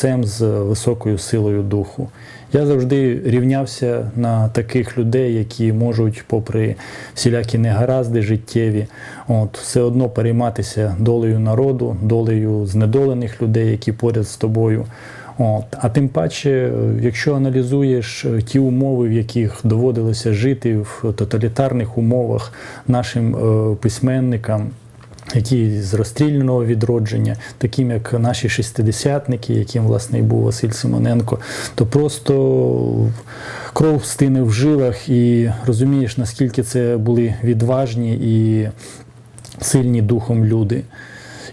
Цем з високою силою духу. Я завжди рівнявся на таких людей, які можуть, попри всілякі негаразди життєві, от, все одно перейматися долею народу, долею знедолених людей, які поряд з тобою. От. А тим паче, якщо аналізуєш е, ті умови, в яких доводилося жити в тоталітарних умовах нашим е, письменникам, які з розстріляного відродження, таким як наші шестидесятники, яким власне і був Василь Симоненко, то просто кров стине в жилах і розумієш, наскільки це були відважні і сильні духом люди.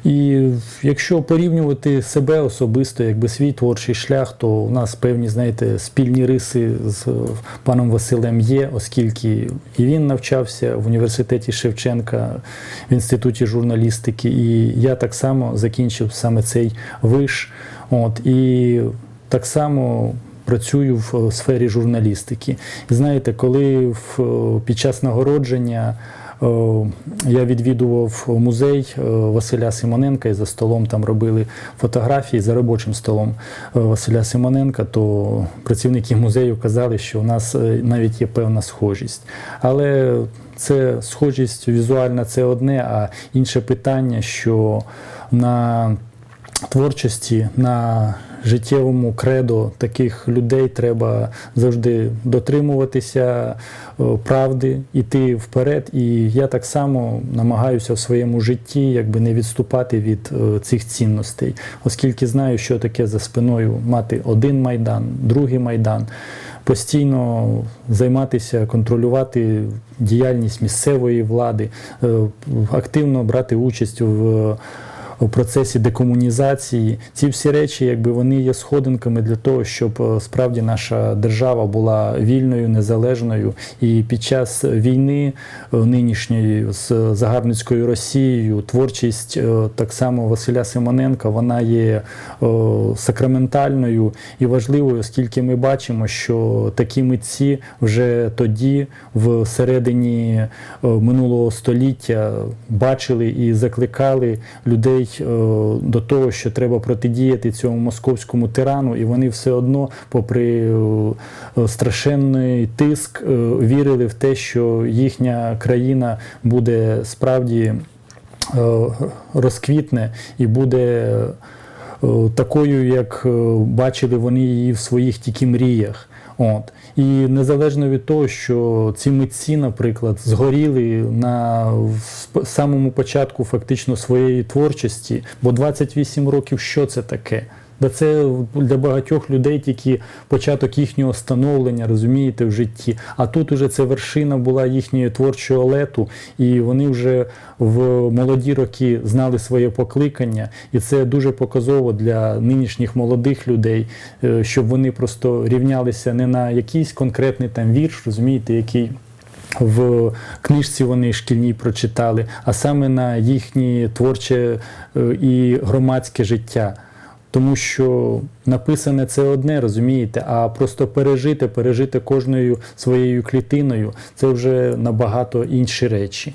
І якщо порівнювати себе особисто, якби свій творчий шлях, то у нас певні, знаєте, спільні риси з паном Василем є, оскільки і він навчався в університеті Шевченка в інституті журналістики, і я так само закінчив саме цей виш. От і так само. Працюю в сфері журналістики. Знаєте, коли в, під час нагородження я відвідував музей е, Василя Симоненка і за столом там робили фотографії за робочим столом е, Василя Симоненка, то працівники музею казали, що у нас е, навіть є певна схожість. Але це схожість візуальна це одне, а інше питання, що на творчості, на життєвому кредо таких людей треба завжди дотримуватися е, правди, іти вперед. І я так само намагаюся в своєму житті якби не відступати від е, цих цінностей, оскільки знаю, що таке за спиною мати один майдан, другий майдан. Постійно займатися, контролювати діяльність місцевої влади, е, активно брати участь в у процесі декомунізації. Ці всі речі, якби вони є сходинками для того, щоб е, справді наша держава була вільною, незалежною. І під час війни е, нинішньої з загарбницькою Росією творчість е, так само Василя Симоненка вона є сакраментальною і важливою, оскільки ми бачимо, що такі митці вже тоді, в середині минулого століття, бачили і закликали людей е, до того, що треба протидіяти цьому московському тирану, і вони все одно, попри е, страшенний тиск, е, вірили в те, що їхня країна буде справді розквітне і буде такою, як бачили вони її в своїх тільки мріях. От. І незалежно від того, що ці митці, наприклад, згоріли на самому початку фактично своєї творчості, бо 28 років що це таке? Да це для багатьох людей тільки початок їхнього становлення, розумієте, в житті. А тут уже це вершина була їхньої творчого лету, і вони вже в молоді роки знали своє покликання, і це дуже показово для нинішніх молодих людей, е, щоб вони просто рівнялися не на якийсь конкретний там вірш, розумієте, який. В книжці вони шкільній прочитали, а саме на їхнє творче е, і громадське життя. Тому що написане це одне, розумієте, а просто пережити, пережити кожною своєю клітиною це вже набагато інші речі.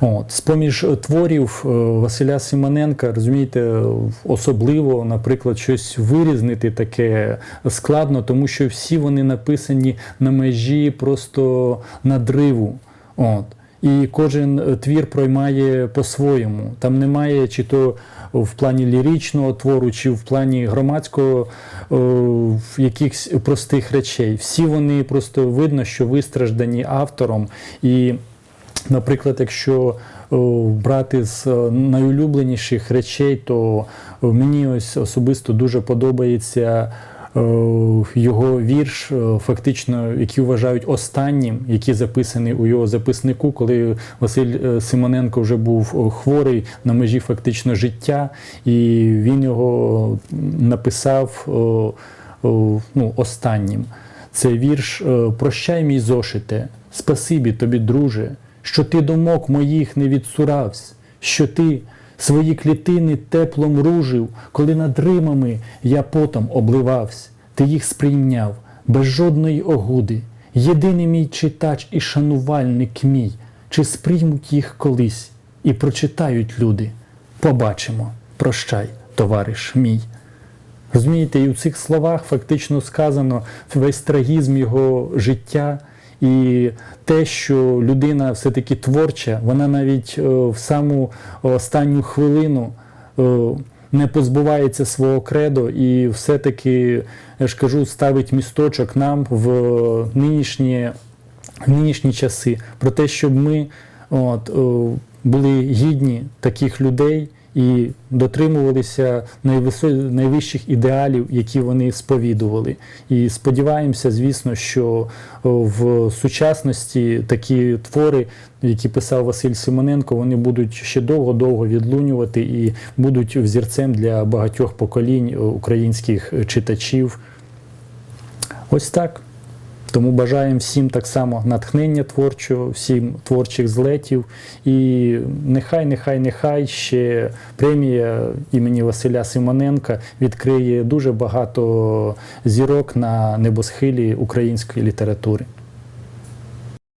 От, З-поміж творів е, Василя Симоненка, розумієте, особливо, наприклад, щось вирізнити таке складно, тому що всі вони написані на межі просто надриву. От. І кожен твір проймає по-своєму. Там немає чи то в плані ліричного твору, чи в плані громадського в якихось простих речей. Всі вони просто видно, що вистраждані автором. І, наприклад, якщо брати з найулюбленіших речей, то мені ось особисто дуже подобається. Е, його вірш, е, фактично, який вважають останнім, який записаний у його записнику, коли Василь е, Симоненко вже був хворий на межі фактично життя, і він його написав ну, останнім. Це вірш Прощай, мій зошите, спасибі тобі, друже, що ти думок моїх не відсуравсь, що ти. Свої клітини теплом ружив, коли над римами я потом обливався, ти їх сприйняв без жодної огуди. Єдиний мій читач і шанувальник мій, чи сприймуть їх колись і прочитають люди. Побачимо, прощай, товариш мій. Розумієте, і у цих словах фактично сказано весь трагізм його життя. І те, що людина все-таки творча, вона навіть е, в саму останню хвилину е, не позбувається свого кредо і все-таки, я ж кажу, ставить місточок нам в нинішні, в нинішні часи. Про те, щоб ми от, е, були гідні таких людей і дотримувалися найвищих ідеалів, які вони сповідували. І сподіваємося, звісно, що в сучасності такі твори, які писав Василь Симоненко, вони будуть ще довго-довго відлунювати і будуть взірцем для багатьох поколінь українських читачів. Ось так. Тому бажаємо всім так само натхнення творчого, всім творчих злетів. І нехай, нехай, нехай ще премія імені Василя Симоненка відкриє дуже багато зірок на небосхилі української літератури.